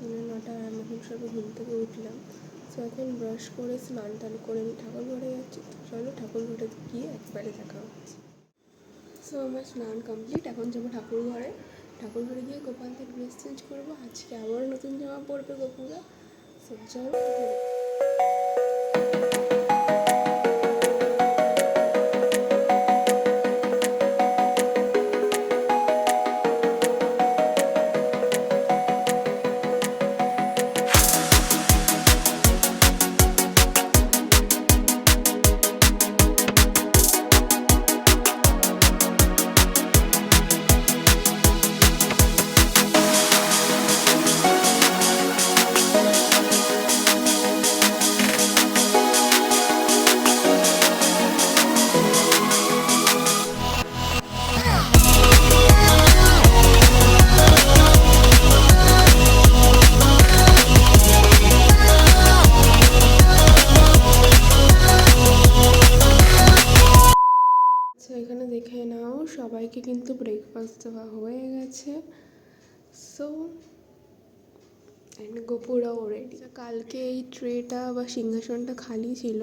পৌনে নটা আর আমি এখন সবে ঘুম থেকে উঠলাম। তো এখন ব্রাশ করে, স্নান টান করে আমি ঠাকুর ঘরে যাচ্ছি। তো চলো ঠাকুর ঘরে গিয়ে একবারে দেখা হচ্ছে। সো আমার স্নান কমপ্লিট এখন যাব ঠাকুর ঘরে। ঠাকুর ঘরে গিয়ে গোপালদের ড্রেস চেঞ্জ করব। আজকে আবার নতুন জামা পরবে গোপুরা। সো চলো। কিন্তু ব্রেকফাস্ট দেওয়া হয়ে গেছে। সো অ্যান্ড গোপুরাও রেডি কালকে এই ট্রেটা বা সিংহাসনটা খালি ছিল।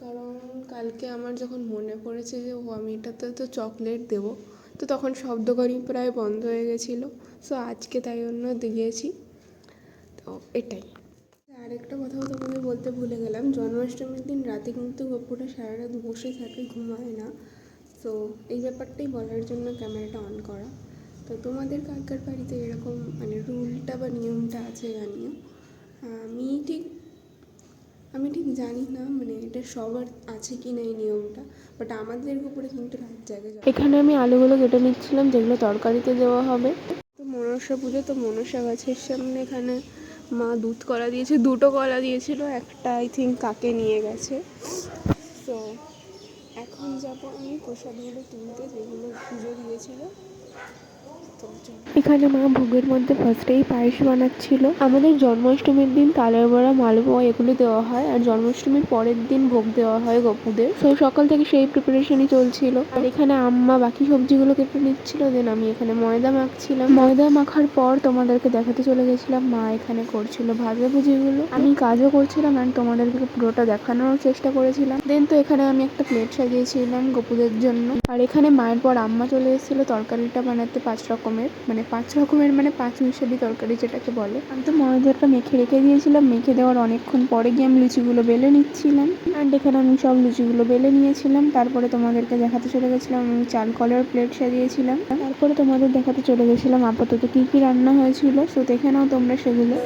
কারণ কালকে আমার যখন মনে পড়েছে যে, ও, আমি এটাতে তো চকলেট দেবো। তো তখন সব দোকানই প্রায় বন্ধ হয়ে গেছিল। সো আজকে তাই জন্য দিয়েছি। তো এটাই। আরেকটা কথাও তোমাকে বলতে ভুলে গেলাম। জন্মাষ্টমীর দিন রাতে কিন্তু গপুরা সারা রাত বসে থাকে, ঘুমায় না। তো এই ব্যাপারটাই বলার জন্য ক্যামেরাটা অন করা। তো তোমাদের কার কার বাড়িতে এরকম মানে রুলটা বা নিয়মটা আছে জানিও? আমি ঠিক আমি ঠিক জানি না মানে এটা সবার আছে কি না এই নিয়মটা বাট আমাদের উপরে কিন্তু রাত জাগে এখানে আমি আলুগুলো কেটে নিচ্ছিলাম যেগুলো তরকারিতে দেওয়া হবে। তো মনসা পুজো তো মনসা গাছের সামনে এখানে মা দুধ কলা দিয়েছে দুটো কলা দিয়েছিল একটা আই থিঙ্ক কাকে নিয়ে গেছে। তো এখন যাব আমি প্রসাদগুলো তুলতে যেগুলো পুজো দিয়েছিল। এখানে মা ভোগের মধ্যে ফার্স্টেই পায়েস বানাচ্ছিল। আমাদের জন্মাষ্টমীর দিন তালের বড়া মালপোয়া এগুলো দেওয়া হয় আর জন্মাষ্টমীর পরের দিন ভোগ দেওয়া হয় গপুদের। তো সকাল থেকে সেই প্রিপারেশনই চলছিল। আর এখানে আম্মা বাকি সবজিগুলো কেটে নিচ্ছিল দেন আমি এখানে ময়দা মাখছিলাম। ময়দা মাখার পর তোমাদেরকে দেখাতে চলে গেছিলাম, মা এখানে করছিল ভাজাভুজিগুলো আমি কাজও করছিলাম অ্যান্ড তোমাদেরকে পুরোটা দেখানোর চেষ্টা করেছিলাম। দেন তো এখানে আমি একটা প্লেট সাজিয়েছিলাম গপুদের জন্য। আর এখানে মায়ের পর আম্মা চলে এসেছিল, তরকারিটা বানাতে পাঁচ রকমের মানে পাঁচ রকমের মানে পাঁচ মিশালি তরকারি যেটাকে বলে। আমি তো ময়দাটা মেখে রেখে দিয়েছিলাম, মেখে দেওয়ার অনেকক্ষণ পরে গিয়ে আমি লুচিগুলো বেলে নিচ্ছিলাম। অ্যান্ড এখানে আমি সব লুচিগুলো বেলে নিয়েছিলাম, তারপরে তোমাদেরকে দেখাতে চলে গেছিলাম, আমি চাল কলের প্লেট সাজিয়েছিলাম। তারপরে তোমাদের দেখাতে চলে গেছিলাম আপাতত কী কী রান্না হয়েছিল সো দেখে নাও তোমরা সেগুলো।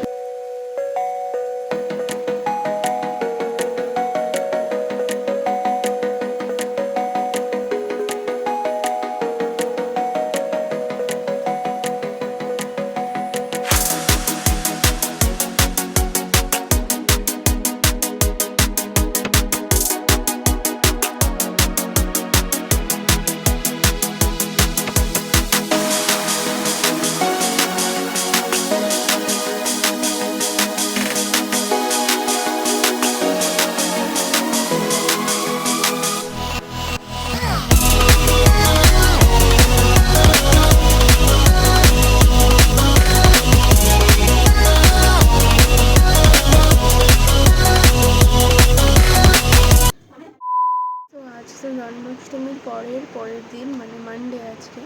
পরের পরের দিন মানে মানডে আজকে,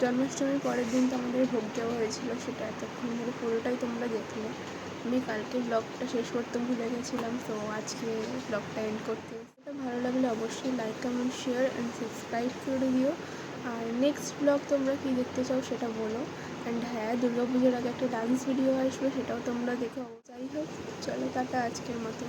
জন্মাষ্টমীর পরের দিন তো আমাদের ভোগ দেওয়া হয়েছিল সেটা এতক্ষণ ধরে, পুরোটাই তোমরা দেখলে। আমি কালকে ব্লগটা শেষ করতে ভুলে গেছিলাম, তো আজকে ব্লগটা এন্ড করতে ভালো লাগলে অবশ্যই like comment share and subscribe করে দিও। আর নেক্সট ব্লগ তোমরা কী দেখতে চাও সেটা বলো। অ্যান্ড হ্যাঁ পুজোর আগে একটা ডান্স ভিডিও আসবে, সেটাও তোমরা দেখো যাই হোক, চলো টাটা আজকের মতো।